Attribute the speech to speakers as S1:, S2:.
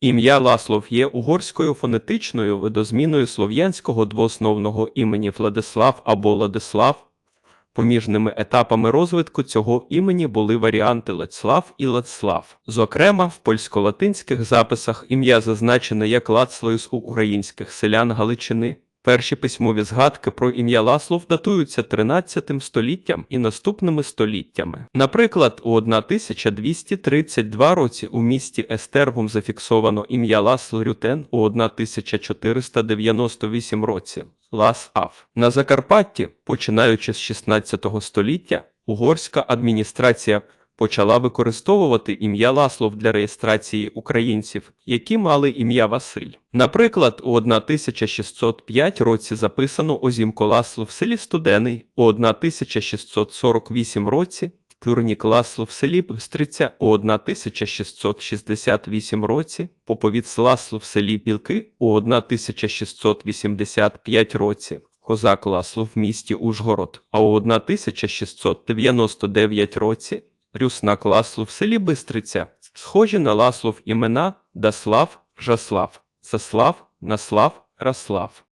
S1: Ім'я Ласлов є угорською фонетичною видозміною слов'янського двоосновного імені Владислав або Ладислав. Поміжними етапами розвитку цього імені були варіанти Лецлав і Лацлав. Зокрема, в польсько-латинських записах ім'я зазначене як Лацлоюс у українських селян Галичини. Перші письмові згадки про ім'я Ласлов датуються 13 століттям і наступними століттями. Наприклад, у 1232 році у місті Естергум зафіксовано ім'я Ласло Рютен, у 1498 році Лас Аф. На Закарпатті, починаючи з 16 століття, угорська адміністрація почала використовувати ім'я Ласлов для реєстрації українців, які мали ім'я Василь. Наприклад, у 1605 році записано Озімко Ласло в селі Студений, у 1648 році Кюрнік Ласло в селі Бистриця, у 1668 році Поповіц Ласло в селі Білки, у 1685 році Козак Ласло в місті Ужгород, а у 1699 році Рюснак Ласлов в селі Бистриця, схожі на Ласлов імена Даслав, Жаслав, Заслав, Наслав, Раслав.